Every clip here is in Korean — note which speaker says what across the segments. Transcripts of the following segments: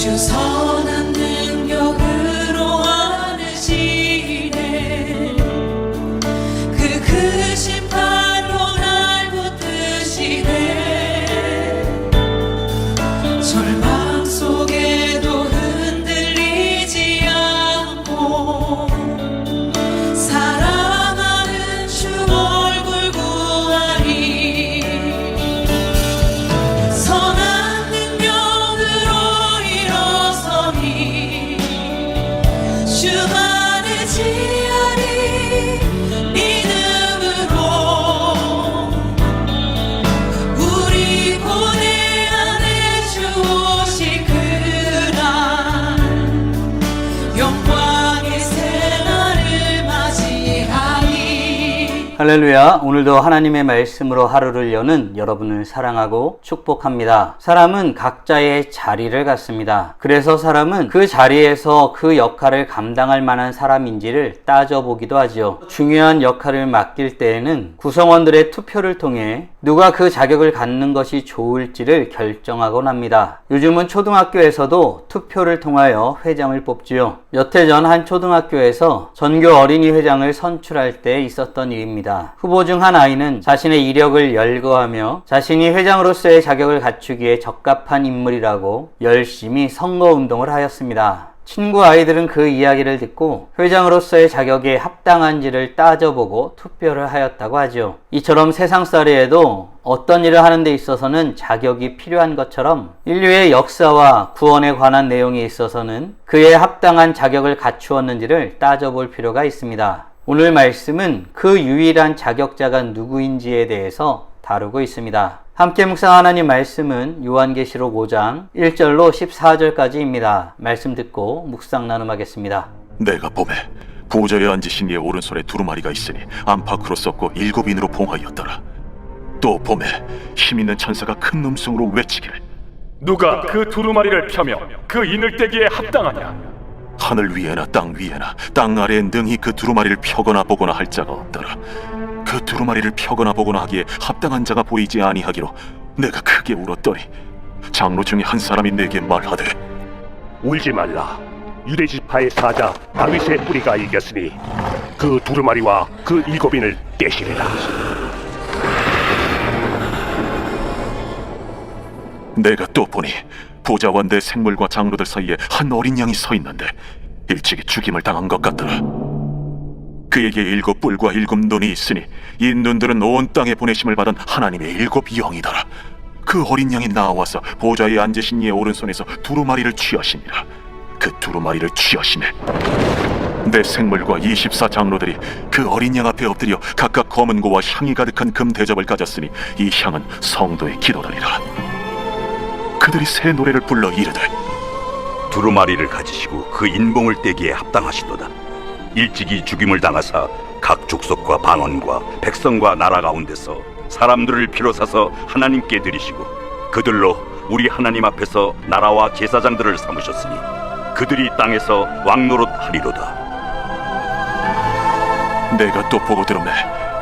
Speaker 1: 주선
Speaker 2: 할렐루야. 오늘도 하나님의 말씀으로 하루를 여는 여러분을 사랑하고 축복합니다. 사람은 각자의 자리를 갖습니다. 그래서 사람은 그 자리에서 그 역할을 감당할 만한 사람인지를 따져보기도 하죠. 중요한 역할을 맡길 때에는 구성원들의 투표를 통해 누가 그 자격을 갖는 것이 좋을지를 결정하곤 합니다. 요즘은 초등학교에서도 투표를 통하여 회장을 뽑지요. 몇해전한 초등학교에서 전교 어린이 회장을 선출할 때 있었던 일입니다. 후보 중 한 아이는 자신의 이력을 열거하며 자신이 회장으로서의 자격을 갖추기에 적합한 인물이라고 열심히 선거운동을 하였습니다. 친구 아이들은 그 이야기를 듣고 회장으로서의 자격에 합당한지를 따져보고 투표를 하였다고 하죠. 이처럼 세상살이에도 어떤 일을 하는 데 있어서는 자격이 필요한 것처럼 인류의 역사와 구원에 관한 내용에 있어서는 그에 합당한 자격을 갖추었는지를 따져볼 필요가 있습니다. 오늘 말씀은 그 유일한 자격자가 누구인지에 대해서 다루고 있습니다. 함께 묵상 하나님 말씀은 요한계시록 5장 1절로 14절까지입니다. 말씀 듣고 묵상 나눔하겠습니다.
Speaker 3: 내가 봄에 보좌에 앉으신 이의 오른손에 두루마리가 있으니 안팎으로 썼고 일곱 인으로 봉하였더라. 또 봄에 힘 있는 천사가 큰 음성으로 외치기를
Speaker 4: 누가 그 두루마리를 펴며 그 인을 떼기에 합당하냐?
Speaker 3: 하늘 위에나 땅 위에나 땅 아래에 능히 그 두루마리를 펴거나 보거나 할 자가 없더라. 그 두루마리를 펴거나 보거나 하기에 합당한 자가 보이지 아니하기로 내가 크게 울었더니 장로 중에 한 사람이 내게 말하되
Speaker 5: 울지 말라. 유대 지파의 사자 다윗의 뿌리가 이겼으니 그 두루마리와 그 일곱인을 떼시리라.
Speaker 3: 내가 또 보니 보좌와 내 생물과 장로들 사이에 한 어린 양이 서 있는데 일찍이 죽임을 당한 것 같더라. 그에게 일곱 뿔과 일곱 눈이 있으니 이 눈들은 온 땅에 보내심을 받은 하나님의 일곱 영이더라. 그 어린 양이 나와서 보좌에 앉으신 이의 오른손에서 두루마리를 취하시니라. 그 두루마리를 취하시네. 내 생물과 24 장로들이 그 어린 양 앞에 엎드려 각각 검은 고와 향이 가득한 금 대접을 가졌으니 이 향은 성도의 기도라니라. 그들이 새 노래를 불러 이르되
Speaker 6: 두루마리를 가지시고 그 인봉을 떼기에 합당하시도다. 일찍이 죽임을 당하사 각 족속과 방언과 백성과 나라 가운데서 사람들을 피로 사서 하나님께 드리시고 그들로 우리 하나님 앞에서 나라와 제사장들을 삼으셨으니 그들이 땅에서 왕노릇 하리로다.
Speaker 3: 내가 또 보고 들음에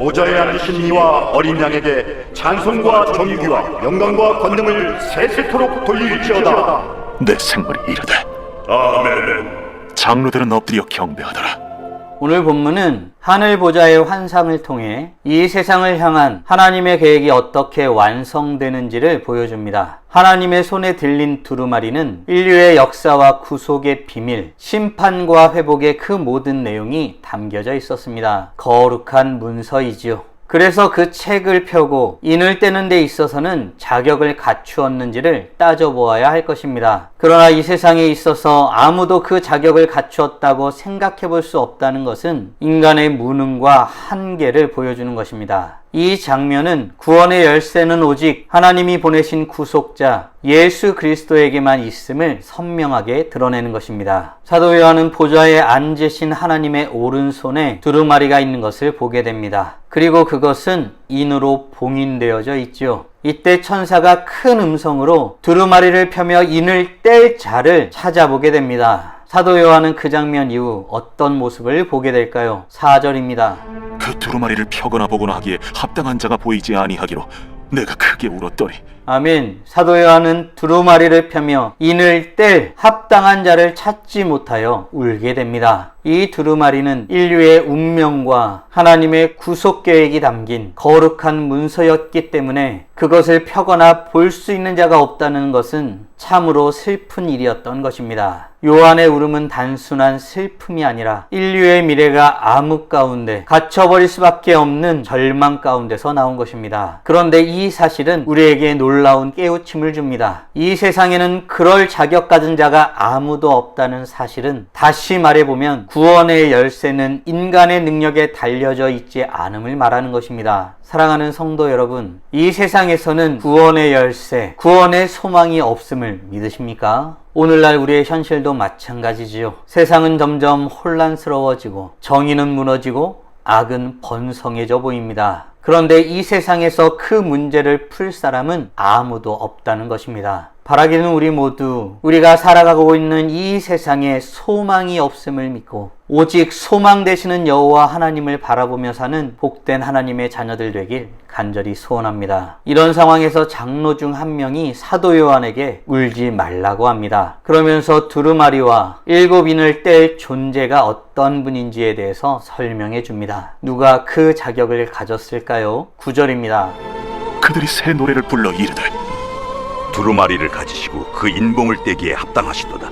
Speaker 5: 보좌에 앉으신 이와 어린 양에게 찬송과 존귀와 영광과 권능을 세세토록 돌릴지어다.
Speaker 3: 내 생물이 이르되
Speaker 5: 아멘.
Speaker 3: 장로들은 엎드려 경배하더라
Speaker 2: 오늘 본문은 하늘 보좌의 환상을 통해 이 세상을 향한 하나님의 계획이 어떻게 완성되는지를 보여줍니다. 하나님의 손에 들린 두루마리는 인류의 역사와 구속의 비밀, 심판과 회복의 그 모든 내용이 담겨져 있었습니다. 거룩한 문서이지요. 그래서 그 책을 펴고 인을 떼는 데 있어서는 자격을 갖추었는지를 따져보아야 할 것입니다. 그러나 이 세상에 있어서 아무도 그 자격을 갖추었다고 생각해 볼 수 없다는 것은 인간의 무능과 한계를 보여주는 것입니다. 이 장면은 구원의 열쇠는 오직 하나님이 보내신 구속자 예수 그리스도에게만 있음을 선명하게 드러내는 것입니다. 사도 요한은 보좌에 앉으신 하나님의 오른손에 두루마리가 있는 것을 보게 됩니다. 그리고 그것은 인으로 봉인되어져 있지요. 이때 천사가 큰 음성으로 두루마리를 펴며 인을 뗄 자를 찾아보게 됩니다. 사도 요한은 그 장면 이후 어떤 모습을 보게 될까요? 4절입니다.
Speaker 3: 그 두루마리를 펴거나 보거나 하기에 합당한 자가 보이지 아니하기로 내가 크게 울었더니
Speaker 2: 아멘. 사도 요한은 두루마리를 펴며 인을 뗄 합당한 자를 찾지 못하여 울게 됩니다. 이 두루마리는 인류의 운명과 하나님의 구속 계획이 담긴 거룩한 문서였기 때문에 그것을 펴거나 볼 수 있는 자가 없다는 것은 참으로 슬픈 일이었던 것입니다. 요한의 울음은 단순한 슬픔이 아니라 인류의 미래가 암흑 가운데 갇혀버릴 수밖에 없는 절망 가운데서 나온 것입니다. 그런데 이 사실은 우리에게 놀라운 깨우침을 줍니다. 이 세상에는 그럴 자격 가진 자가 아무도 없다는 사실은 다시 말해보면 구원의 열쇠는 인간의 능력에 달려져 있지 않음을 말하는 것입니다. 사랑하는 성도 여러분, 이 세상에서는 구원의 열쇠, 구원의 소망이 없음을 믿으십니까? 오늘날 우리의 현실도 마찬가지지요. 세상은 점점 혼란스러워지고 정의는 무너지고 악은 번성해져 보입니다. 그런데 이 세상에서 그 문제를 풀 사람은 아무도 없다는 것입니다. 바라기는 우리 모두 우리가 살아가고 있는 이 세상에 소망이 없음을 믿고 오직 소망 되시는 여호와 하나님을 바라보며 사는 복된 하나님의 자녀들 되길 간절히 소원합니다. 이런 상황에서 장로 중 한 명이 사도 요한에게 울지 말라고 합니다. 그러면서 두루마리와 일곱 인을 뗄 존재가 어떤 분인지에 대해서 설명해 줍니다. 누가 그 자격을 가졌을까요? 9절입니다.
Speaker 3: 그들이 새 노래를 불러 이르되
Speaker 6: 두루마리를 가지시고 그 인봉을 떼기에 합당하시도다.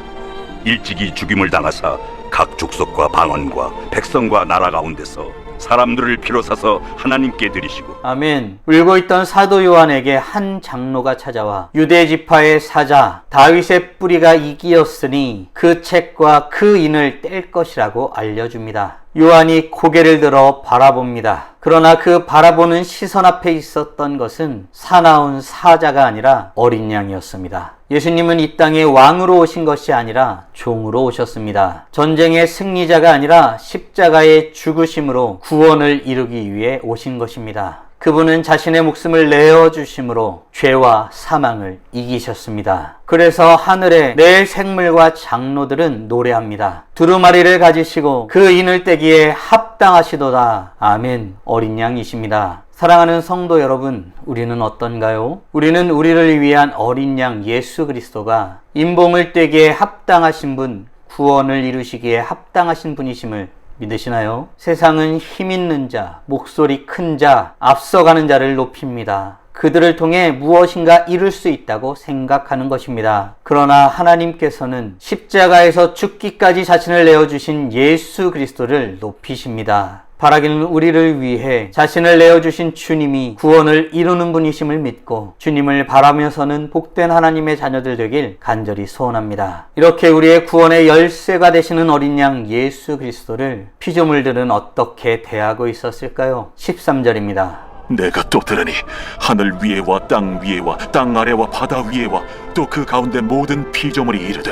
Speaker 6: 일찍이 죽임을 당하사 각 족속과 방언과 백성과 나라 가운데서 사람들을 비로사서 하나님께 드리시고
Speaker 2: 아멘. 울고 있던 사도 요한에게 한 장로가 찾아와 유대 지파의 사자 다윗의 뿌리가 이기었으니 그 책과 그 인을 뗄 것이라고 알려줍니다. 요한이 고개를 들어 바라봅니다. 그러나 그 바라보는 시선 앞에 있었던 것은 사나운 사자가 아니라 어린 양이었습니다. 예수님은 이 땅에 왕으로 오신 것이 아니라 종으로 오셨습니다. 전쟁의 승리자가 아니라 십자가의 죽으심으로 구원을 이루기 위해 오신 것입니다. 그분은 자신의 목숨을 내어 주심으로 죄와 사망을 이기셨습니다. 그래서 하늘의 내 생물과 장로들은 노래합니다. 두루마리를 가지시고 그 인을 떼기에 합당하시도다. 아멘. 어린 양이십니다. 사랑하는 성도 여러분, 우리는 어떤가요? 우리는 우리를 위한 어린 양 예수 그리스도가 인봉을 떼기에 합당하신 분, 구원을 이루시기에 합당하신 분이심을 믿으시나요? 세상은 힘 있는 자, 목소리 큰 자, 앞서가는 자를 높입니다. 그들을 통해 무엇인가 이룰 수 있다고 생각하는 것입니다. 그러나 하나님께서는 십자가에서 죽기까지 자신을 내어주신 예수 그리스도를 높이십니다. 바라기는 우리를 위해 자신을 내어주신 주님이 구원을 이루는 분이심을 믿고 주님을 바라면서는 복된 하나님의 자녀들 되길 간절히 소원합니다. 이렇게 우리의 구원의 열쇠가 되시는 어린 양 예수 그리스도를 피조물들은 어떻게 대하고 있었을까요? 13절입니다.
Speaker 3: 내가 또 들으니 하늘 위에와 땅 위에와 땅 아래와 바다 위에와 또 그 가운데 모든 피조물이 이르되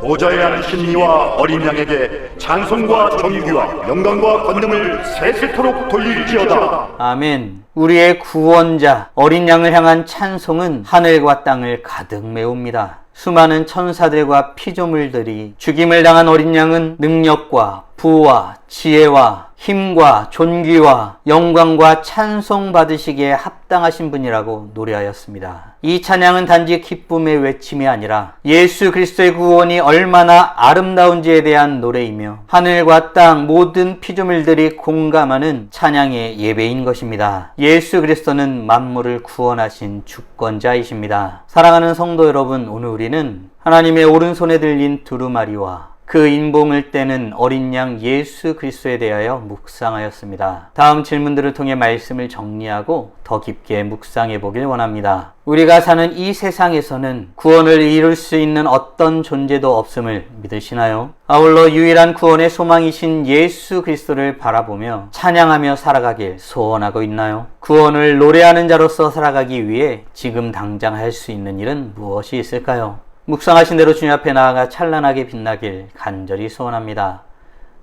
Speaker 5: 보좌에 앉으신 이와 어린 양에게 찬송과 정의와 영광과 권능을 세세토록 돌릴지어다.
Speaker 2: 아멘. 우리의 구원자 어린 양을 향한 찬송은 하늘과 땅을 가득 메웁니다. 수많은 천사들과 피조물들이 죽임을 당한 어린 양은 능력과 부와 지혜와 힘과 존귀와 영광과 찬송 받으시기에 합당하신 분이라고 노래하였습니다. 이 찬양은 단지 기쁨의 외침이 아니라 예수 그리스도의 구원이 얼마나 아름다운지에 대한 노래이며 하늘과 땅 모든 피조물들이 공감하는 찬양의 예배인 것입니다. 예수 그리스도는 만물을 구원하신 주권자이십니다. 사랑하는 성도 여러분, 오늘 우리는 하나님의 오른손에 들린 두루마리와 그 인봉을 떼는 어린 양 예수 그리스도에 대하여 묵상하였습니다. 다음 질문들을 통해 말씀을 정리하고 더 깊게 묵상해 보길 원합니다. 우리가 사는 이 세상에서는 구원을 이룰 수 있는 어떤 존재도 없음을 믿으시나요? 아울러 유일한 구원의 소망이신 예수 그리스도를 바라보며 찬양하며 살아가길 소원하고 있나요? 구원을 노래하는 자로서 살아가기 위해 지금 당장 할 수 있는 일은 무엇이 있을까요? 묵상하신 대로 주님 앞에 나아가 찬란하게 빛나길 간절히 소원합니다.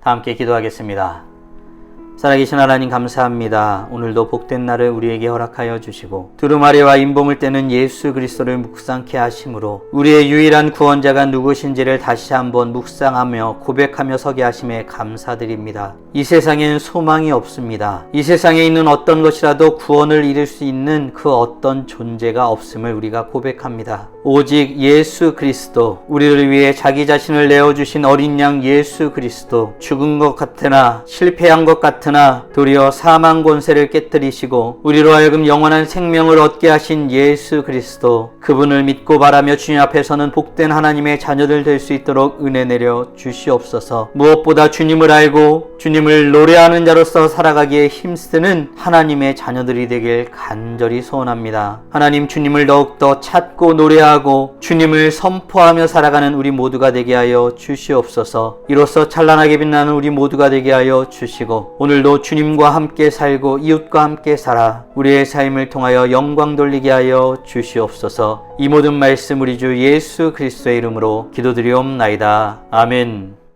Speaker 2: 다 함께 기도하겠습니다. 살아계신 하나님 감사합니다. 오늘도 복된 날을 우리에게 허락하여 주시고 두루마리와 인봉을 떼는 예수 그리스도를 묵상케 하심으로 우리의 유일한 구원자가 누구신지를 다시 한번 묵상하며 고백하며 서게 하심에 감사드립니다. 이 세상에는 소망이 없습니다. 이 세상에 있는 어떤 것이라도 구원을 이룰 수 있는 그 어떤 존재가 없음을 우리가 고백합니다. 오직 예수 그리스도 우리를 위해 자기 자신을 내어주신 어린 양 예수 그리스도 죽은 것 같으나 실패한 것 같으나 도리어 사망 권세를 깨뜨리시고 우리로 하여금 영원한 생명을 얻게 하신 예수 그리스도 그분을 믿고 바라며 주님 앞에서는 복된 하나님의 자녀들 될 수 있도록 은혜 내려 주시옵소서 무엇보다 주님을 알고 주 님을 노래하는 자로서 살아가기에 힘쓰는 하나님의 자녀들이 되길 간절히 소원합니다. 하나님 주님을 더욱더 찾고 노래하고 주님을 선포하며 살아가는 우리 모두가 되게 하여 주시옵소서. 이로써 찬란하게 빛나는 우리 모두가 되게 하여 주시고 오늘도 주님과 함께 살고 이웃과 함께 살아 우리의 삶을 통하여 영광 돌리게 하여 주시옵소서. 이 모든 말씀 우리 주 예수 그리스도의 이름으로 기도드리옵나이다. 아멘